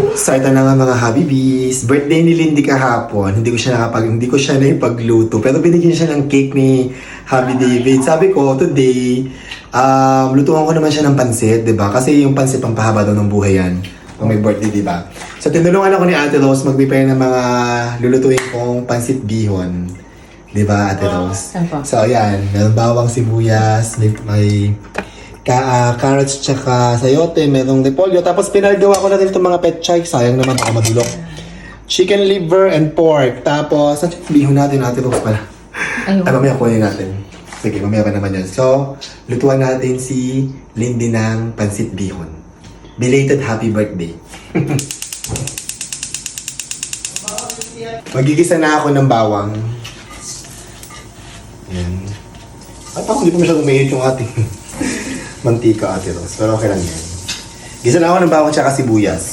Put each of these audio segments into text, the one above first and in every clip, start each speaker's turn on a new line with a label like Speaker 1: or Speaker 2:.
Speaker 1: Start na nga mga Habibis. Birthday ni Lindy kahapon. Hindi ko siya nakapag hindi ko siya naipagluto. Pero binigyan siya ng cake ni Happy David. Sabi ko, today, um, lutuan ko naman siya ng pansit, 'di ba? Kasi yung pansit pampahaba daw ng buhay yan. Kung may birthday, 'di ba? So tinulungan ako ni Ate Rose mag-prepare ng mga lulutuin kong pansit bihon. 'Di ba, Ate Rose? So, ayan. Meron bawang sibuyas, may, may ka, ah, carrots tsaka sayote, merong repolyo. Tapos pinagawa ko na rin itong mga petchay. Sayang naman, baka madulok. Chicken liver and pork. Tapos, yung bihon natin? Ate Rose pala.
Speaker 2: Ayun.
Speaker 1: Ay, mamaya kunin natin. Sige, mamaya pa naman yan. So, lutuan natin si Lindy ng pansit bihon. Belated happy birthday. Magigisa na ako ng bawang. Yan. At ako hindi pa masyadong mainit yung ating mantika ate Rose. Pero okay lang yan. Gisa na ako ng bawang tsaka sibuyas.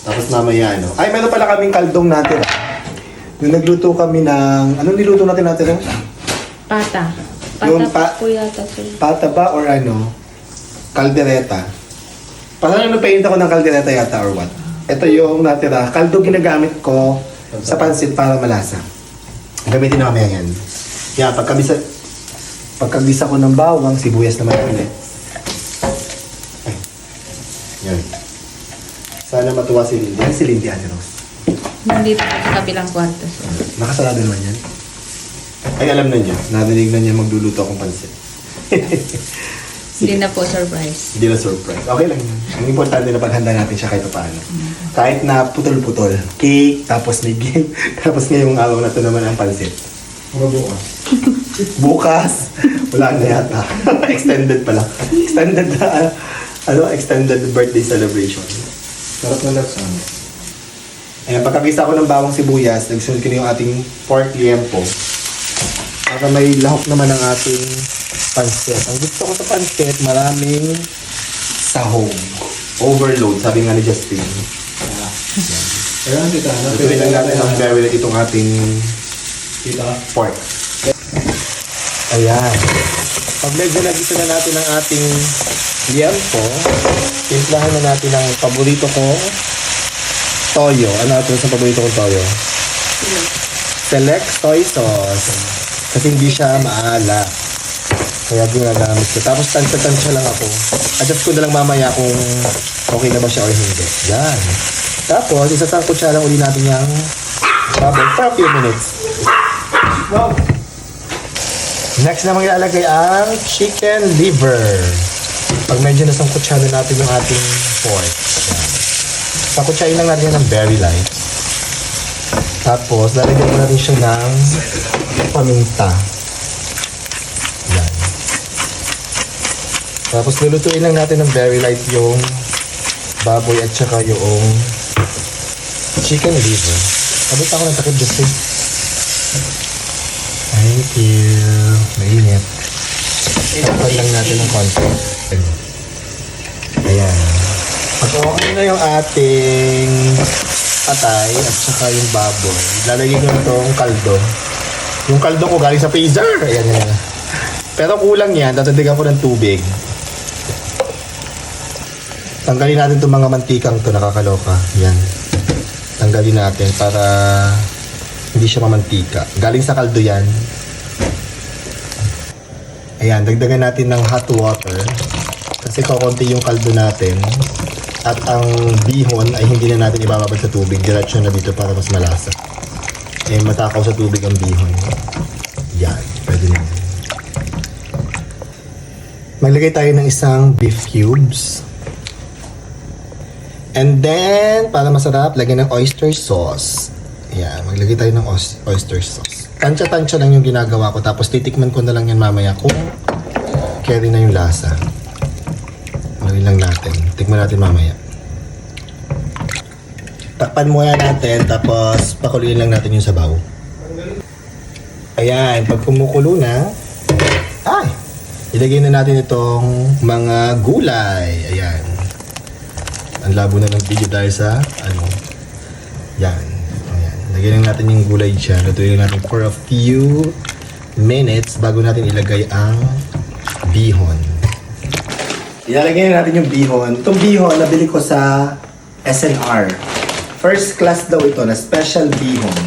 Speaker 1: Tapos mamaya ano. Ay, meron pala kaming kaldong natin. Nung nagluto kami ng... Anong niluto natin natin? Rose?
Speaker 2: Pata. Pata
Speaker 1: Yung pa-
Speaker 2: po yata sir.
Speaker 1: Pata ba or ano? Kaldereta. Parang ano painit ako ng kaldereta yata or what? Ito yung natira. Kaldo ginagamit ko sa pansit para malasa. Gamitin na mamaya yan. Yan, pagkabisa, pagkabisa ko ng bawang, sibuyas naman ulit. Ay. Yan. Sana matuwa si Lindy. Yan si Lindy, Ate Rose.
Speaker 2: Nandito sa kabilang kwarto sir.
Speaker 1: Nakasarado naman yan. Ay, alam na niya. Narinig na niya magluluto akong pansit.
Speaker 2: Hindi na po surprise.
Speaker 1: Hindi na surprise. Okay lang yun. Ang importante na paghanda natin siya kahit paano. Kahit na putol-putol. Cake, tapos may game, tapos ngayong araw na to naman ang pansit. bukas? bukas? Wala na yata. extended pala. Extended na, ano, extended birthday celebration.
Speaker 3: Sarap na laksa.
Speaker 1: Ayan, pagkagisa ko ng bawang sibuyas, nagsunod ko na yung ating pork liempo. Para may lahok naman ang ating pansit. Ang gusto ko sa pansit, maraming sahog. Overload, sabi nga ni Justin.
Speaker 3: Kaya nga tita, na
Speaker 1: Pwede lang natin ang very itong ating
Speaker 3: Tita,
Speaker 1: pork. Ayan. Pag medyo nagisa na natin ang ating liempo, timplahan na natin ang paborito ko toyo. Ano natin sa paborito kong toyo? Select soy sauce. Kasi hindi siya maalat. Kaya ginagamit ko. Tapos tansya-tansya lang ako. Adjust ko na lang mamaya kung okay na ba siya o hindi. Yan. Tapos, isasang kutsara uli natin yung bubble for a few minutes. Wow! Next na ilalagay ang chicken liver. Pag medyo nasangkot siya na natin yung ating pork. Yan. Sakutsahin lang natin ng very light. Tapos, lalagyan mo natin siya ng paminta. Yan. Tapos, lulutuin lang natin ng very light yung baboy at saka yung chicken liver. Abot ako ng takip just Thank you. Mainit. Takpan lang natin ng konti. Ayan. Pag okay na yung ating patay at saka yung baboy, lalagay ko na itong kaldo. Yung kaldo ko galing sa freezer. Ayan, ayan. Pero kulang yan, tatadigan ko ng tubig. Tanggalin natin itong mga mantikang to nakakaloka. Yan. Tanggalin natin para hindi siya mamantika. Galing sa kaldo yan. Ayan, dagdagan natin ng hot water. Kasi kakunti yung kaldo natin. At ang bihon ay hindi na natin ibababad sa tubig. Diretso na dito para mas malasa. Eh, matakaw sa tubig ang bihon. Yan, pwede na. Maglagay tayo ng isang beef cubes. And then, para masarap, lagyan ng oyster sauce. Yan, maglagay tayo ng oyster sauce. Tansya-tansya lang yung ginagawa ko. Tapos titikman ko na lang yan mamaya kung carry na yung lasa. Lagyan lang natin. Tikman natin mamaya. Takpan muna natin, tapos pakuluin lang natin yung sabaw. Ayan, pag kumukulo na, ay, ilagay na natin itong mga gulay. Ayan. Ang labo na ng video dahil sa, ano, yan. Lagyan lang natin yung gulay dyan. Lutuin natin for a few minutes bago natin ilagay ang bihon. Ilalagay na natin yung bihon. Itong bihon, nabili ko sa SNR. First class daw ito na special bihon.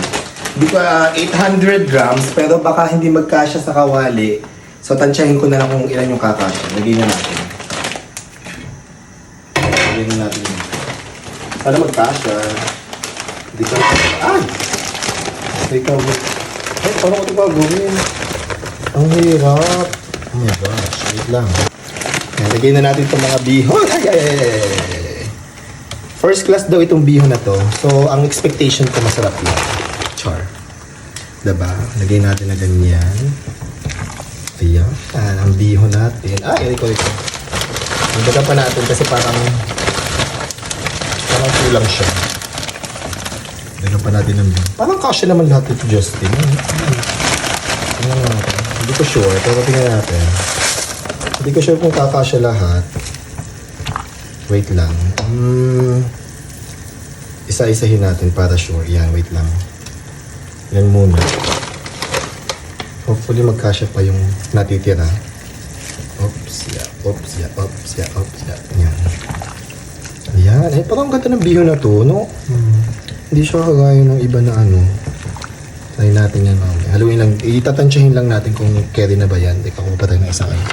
Speaker 1: Di ko ah, 800 grams pero baka hindi magkasya sa kawali. So tansyahin ko na lang kung ilan yung kakasya. Lagyan na natin. Lagyan na natin. Para magkasya. Hindi ka Ay! Ikaw. Ay, paano ko ito gagawin? Ang hirap. Oh my gosh. Wait lang. Lagyan na natin itong mga bihon. Ay, ay, ay. First class daw itong bihon na to. So, ang expectation ko masarap yan. Char. Diba? Lagay natin na ganyan. Ayan. Ang bihon natin. Ay, ito, ito. Magdagan pa natin kasi parang parang kulang siya. Pa natin ng Parang kasya naman lahat ito, Justin. Ano? Tingnan natin. Hindi ko sure, pero tingnan natin. Hindi ko sure kung kakasya lahat. Wait lang. Hmm. Isa-isahin natin para sure. Yan, wait lang. Yan muna. Hopefully magkasya pa yung natitira. Oops, yeah, oops, yeah, oops, yeah, oops, yeah. Yan. Ayan. Eh, parang ganda ng bihon na to, no? Hmm. Hindi siya kagaya ng iba na ano. Try natin yan mamaya. Haluin lang. Itatansyahin lang natin kung carry na ba yan. Teka, kung pa tayo ng isang ano.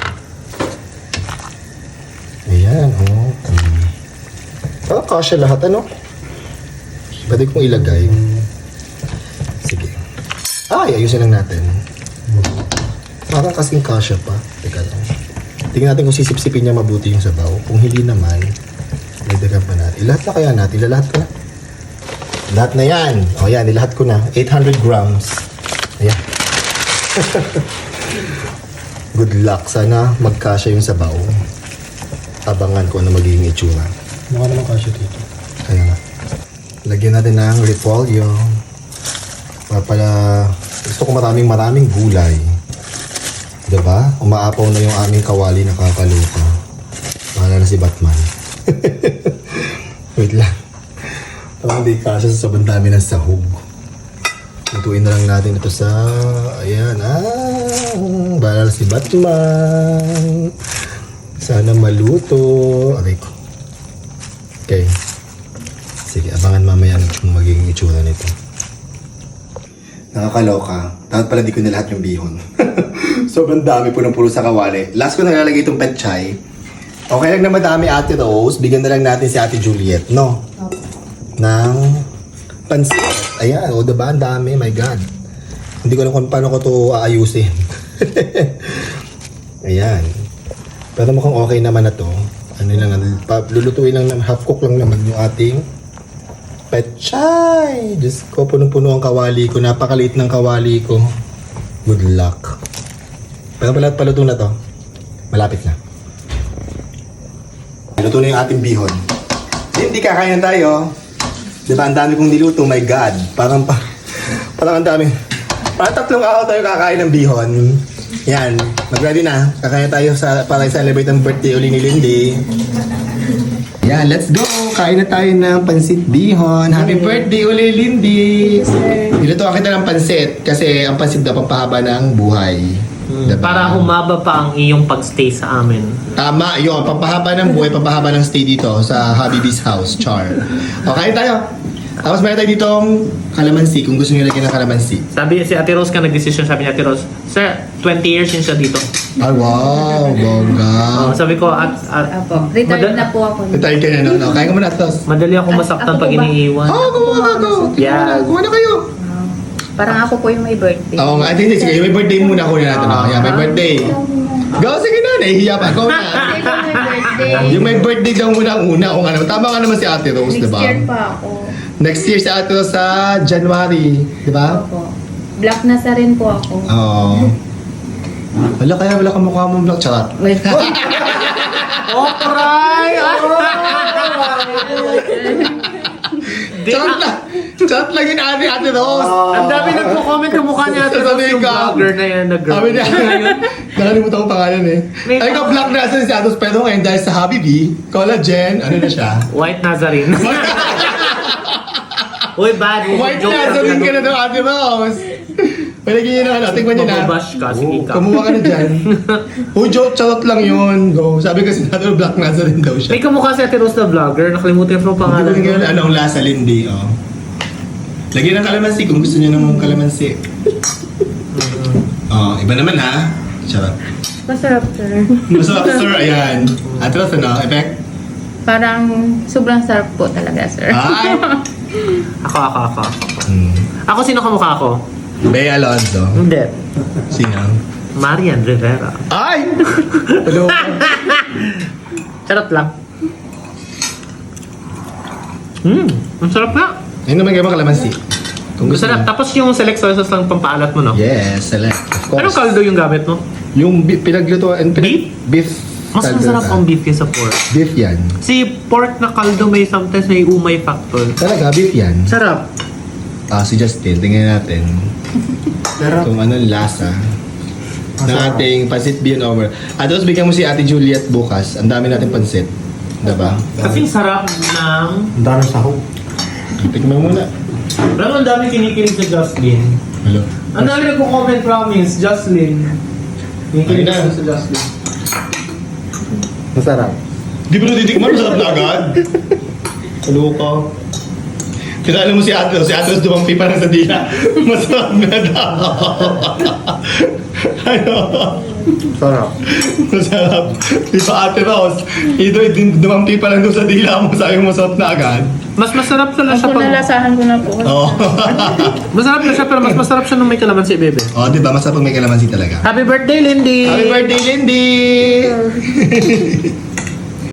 Speaker 1: Ayan. Hmm. Parang kasya lahat, ano? Pwede kong ilagay. Sige. Ay, ayusin lang natin. Parang kasing kasya pa. Teka lang. Tingnan natin kung sisipsipin niya mabuti yung sabaw. Kung hindi naman, dagdagan pa natin. Lahat na kaya natin? Lahat ka na? Lahat na yan. O yan, nilahat ko na. 800 grams. Ayan. Good luck. Sana magkasya yung sabaw. Abangan ko ano magiging itsura.
Speaker 3: Mukha naman kasya dito.
Speaker 1: Kaya nga. Lagyan natin ng repolyo. Para pala, gusto ko maraming maraming gulay. Diba? Umaapaw na yung aming kawali na kakaluka. Bahala na si Batman. Wait lang. Hindi kasya sa sobrang dami ng sahog. Lutuin na lang natin ito sa... Ayan. Ah, bahala na si Batman. Sana maluto. Aray ko. Okay. Sige, abangan mamaya kung magiging itsura nito. Nakakaloka. Dapat pala di ko na lahat yung bihon. Sobrang dami po ng puro sa kawali. Last ko nalalagay itong petchay. Okay lang na madami ate Rose. Bigyan na lang natin si ate Juliet, no? Ng pansit. Ayan, o diba? Ang dami. My God. Hindi ko alam kung paano ko to aayusin. Ayan. Pero mukhang okay naman na to. Ano lang, pa- lulutuin lang naman, half cook lang naman yung ating pechay. Diyos ko, punong-puno ang kawali ko. Napakaliit ng kawali ko. Good luck. Pero pala paluto na to. Malapit na. Luto na yung ating bihon. Hindi kakain tayo. Di ba, ang dami kong niluto, my God. Parang pa, parang ang dami. Parang tatlong araw tayo kakain ng bihon. Yan, mag-ready na. Kakain tayo sa, para i-celebrate ang birthday uli ni Lindy. Yan, let's go! Kain na tayo ng pansit bihon. Happy birthday uli, Lindy! Nilutuan kita ng pansit kasi ang pansit daw pampahaba ng buhay. Diba?
Speaker 4: Para humaba pa ang iyong pagstay sa amin.
Speaker 1: Tama, yun. Pampahaba ng buhay, pampahaba ng stay dito sa Habibi's house, Char. Okay tayo. Tapos meron tayo ditong kalamansi, kung gusto nyo lagyan ng kalamansi.
Speaker 4: Sabi si Ate Rose ka nag-decision, sabi ni Ate Rose, Sir, 20 years yun siya dito.
Speaker 1: Ay, wow, bongga.
Speaker 4: Oh, sabi ko, at, at
Speaker 2: Apo. Retired
Speaker 4: Madal-
Speaker 2: na po ako.
Speaker 1: Tayo ka na, no? no? Kaya ka muna, tos.
Speaker 4: madali ako masaktan
Speaker 2: Ako
Speaker 4: pag
Speaker 2: ba?
Speaker 4: iniiwan.
Speaker 1: Oo, oh, gumawa ka, go.
Speaker 4: Yes.
Speaker 1: Gumawa na kayo.
Speaker 2: Parang ako po yung may birthday.
Speaker 1: Oo nga, hindi, sige, may birthday muna kunin natin. no? Yeah, may birthday. Go, sige na, nahihiya pa. Go na.
Speaker 2: Kasi ko may birthday.
Speaker 1: Yung may birthday daw muna ang una. O nga naman, tama nga naman si Ate Rose,
Speaker 2: Next
Speaker 1: di ba?
Speaker 2: year pa ako.
Speaker 1: Next year si Ate Rose sa January, di ba?
Speaker 2: Opo. Black na sa rin po ako.
Speaker 1: Oo. Wala kaya wala kang mukha mong black charot.
Speaker 2: Wait po.
Speaker 4: Oh, cry! Di,
Speaker 1: Charot lang! Charot lang yun ate Ate Rose!
Speaker 4: ang dami nagko-comment yung mukha ni Ate Rose,
Speaker 1: Sasabihin
Speaker 4: yung
Speaker 1: ka.
Speaker 4: vlogger na yan, na girl.
Speaker 1: Sabi niya, nakalimutan ko pangalan eh.
Speaker 4: May-
Speaker 1: Ay ka, black na si Ate Rose, pero ngayon dahil sa Habibi, collagen, ano na siya?
Speaker 4: White Nazarene. Uy, bad.
Speaker 1: White na,
Speaker 4: lang
Speaker 1: sabihin ka na daw Ate Rose. Palagyan niyo na ano, tingnan niyo na.
Speaker 4: Mababash ka, sige ka.
Speaker 1: Kumuha ka na dyan. Uy, joke, charot lang yun. Go. Sabi kasi natin, Black Nazarene daw siya.
Speaker 4: May kamukha si Ate Rose na vlogger. Nakalimutan ko yung pangalan.
Speaker 1: Hindi ko rin ano ang lasa, Lindy, oh. Lagyan ng kalamansi kung gusto niyo ng kalamansi. Oh, iba naman ha. Charot.
Speaker 2: Masarap, sir.
Speaker 1: Masarap, sir. Ayan. At ano, effect?
Speaker 2: Parang sobrang sarap po talaga, sir.
Speaker 1: Ay!
Speaker 4: Ako, ako, ako.
Speaker 1: Hmm.
Speaker 4: Ako, sino kamukha ko?
Speaker 1: Bea Alonzo.
Speaker 4: Hindi.
Speaker 1: Sino?
Speaker 4: Marian Rivera.
Speaker 1: Ay! Hello.
Speaker 4: Charot lang. Hmm, ang sarap nga.
Speaker 1: Ayun naman kayo mga kalamansi. Kung gusto
Speaker 4: Masarap.
Speaker 1: niyo.
Speaker 4: Tapos yung select soy sauce lang pampaalat mo, no?
Speaker 1: Yes, select. Of course.
Speaker 4: Anong kaldo yung gamit mo?
Speaker 1: Yung bi- pinaglutuan. Pinag-
Speaker 4: Beef?
Speaker 1: Beef.
Speaker 4: Mas
Speaker 1: kaldo
Speaker 4: masarap
Speaker 1: na.
Speaker 4: ang beef kaysa pork.
Speaker 1: Beef yan.
Speaker 4: Si pork na kaldo may sometimes may umay factor.
Speaker 1: Talaga, beef yan.
Speaker 4: Sarap.
Speaker 1: Ah, si Justin, tingnan natin
Speaker 4: Sarap.
Speaker 1: kung anong lasa ng ating pansit beyond over. At tapos bigyan mo si Ate Juliet bukas. Ang dami natin pansit. Diba?
Speaker 4: Kasing sarap ng...
Speaker 3: Ang daming sahog.
Speaker 1: Mo muna.
Speaker 4: Alam ang dami kinikilig sa Jocelyn.
Speaker 1: Hello.
Speaker 4: Ang dami nagko-comment promise, Jocelyn. Kinikilig
Speaker 1: Ay, na.
Speaker 4: sa Jocelyn.
Speaker 1: Masarap. Di ba natitikman? Masarap na agad. Hello ka. Kinala mo si Ate, si Ate dumampi pa lang sa dila. Masarap na daw. Ano?
Speaker 4: Sarap.
Speaker 1: Masarap. Di ba Ate Rose? Ito, dumampi pa lang doon sa dila mo. Sabi mo masarap na agad.
Speaker 4: Mas masarap sa siya
Speaker 2: Ako
Speaker 4: pag...
Speaker 2: nalasahan ko na po.
Speaker 1: Oo.
Speaker 4: Masarap na siya pero mas masarap siya nung may kalamansi, bebe.
Speaker 1: oh, di ba? Masarap pag may kalamansi talaga.
Speaker 4: Happy birthday, Lindy!
Speaker 1: Happy birthday, Lindy!